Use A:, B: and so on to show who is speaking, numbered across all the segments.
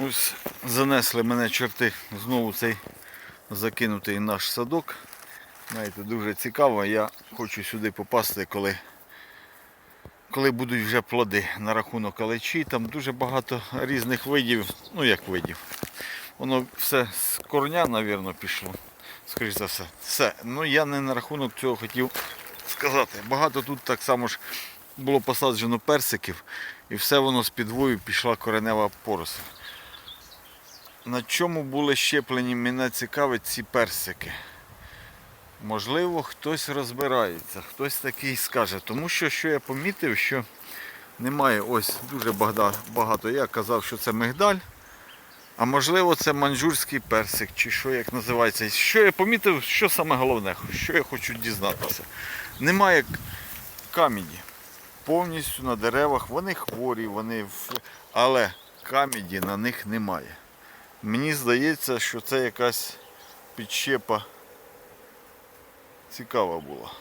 A: Ось занесли мене чорти знову цей закинутий наш садок. Знаєте, дуже цікаво. Я хочу сюди попасти, коли, коли будуть вже плоди на рахунок алечі. Там дуже багато різних видів, ну як видів. Воно все з корня, мабуть, пішло. Скоріш за все. Все. Ну я не на рахунок цього хотів сказати. Багато тут так само ж було посаджено персиків, і все воно з підвою пішла коренева поросль. На чому були щеплені, мене цікавить ці персики. Можливо, хтось розбирається, хтось такий скаже. Тому що що я помітив, що немає ось дуже багато. Я казав, що це мигдаль. А можливо це манджурський персик, чи що як називається. Що я помітив, що саме головне, що я хочу дізнатися. Немає камені. Повністю на деревах, вони хворі, вони але камеді на них немає. Мені здається, що це якась підщепа цікава була.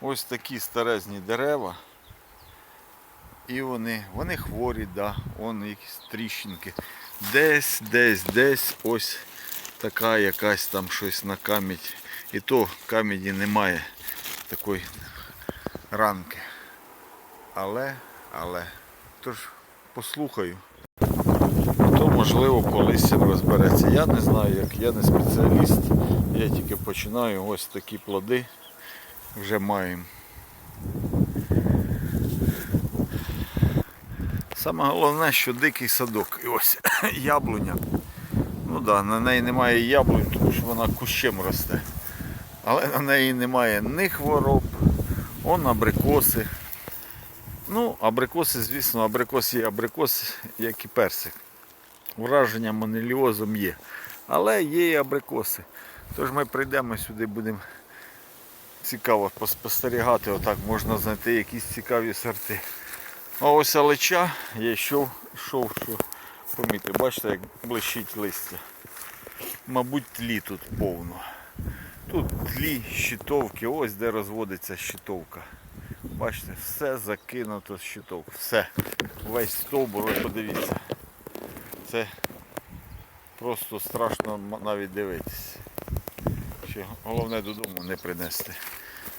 A: Ось такі старезні дерева. І вони, вони хворі, да, вон якісь тріщинки. Десь, десь, десь ось така якась там щось на камідь. І то камеді немає такої ранки. Але, але, тож послухаю. Можливо по листям розбереться. Я не знаю як, я не спеціаліст. Я тільки починаю ось такі плоди вже маємо. Саме головне, що дикий садок. І ось яблуня. Ну да, на неї немає яблунь, тому що вона кущем росте. Але на неї немає ні хвороб, он абрикоси. Ну, абрикоси, звісно, абрикос є абрикос, як і персик. Враження монеліозом є. Але є і абрикоси. Тож ми прийдемо сюди, будемо цікаво поспостерігати, отак можна знайти якісь цікаві сорти. А ось алеча я йшов, йшов, що помітив. Бачите, як блищить листя. Мабуть, тлі тут повно. Тут тлі, щитовки, ось де розводиться щитовка. Бачите, все закинуто з щитовки. Все. Весь стовбур, ви подивіться. Це просто страшно навіть дивитися. Ще головне додому не принести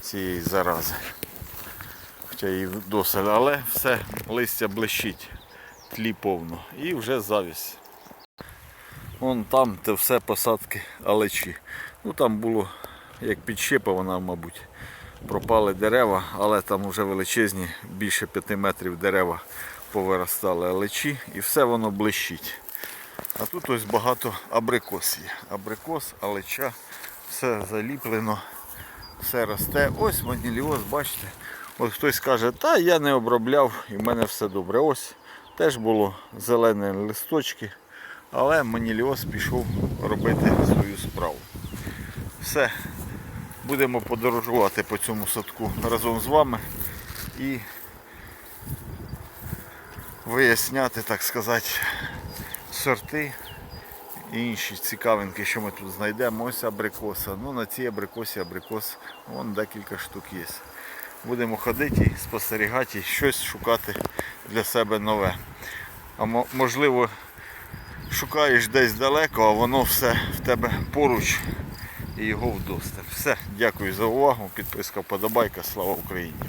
A: цієї зарази. Хоча і досить, але все листя блищить, тлі повно. І вже завість. Вон там те все посадки алечі. Ну там було як підщепа вона, мабуть. Пропали дерева, але там вже величезні, більше 5 метрів дерева повиростали алечі і все воно блищить. А тут ось багато абрикос є. Абрикос, алеча, все заліплено, все росте. Ось маніліоз, бачите. От хтось каже, та я не обробляв і в мене все добре. Ось теж було зелені листочки, але маніліоз пішов робити свою справу. Все, будемо подорожувати по цьому садку разом з вами і виясняти, так сказати, сорти і інші цікавинки, що ми тут знайдемо. Ось абрикоса. Ну на цій абрикосі абрикос, вон декілька штук є. Будемо ходити і спостерігати, і щось шукати для себе нове. А можливо, шукаєш десь далеко, а воно все в тебе поруч і його вдосталь. Все, дякую за увагу. Підписка, подобайка. Слава Україні!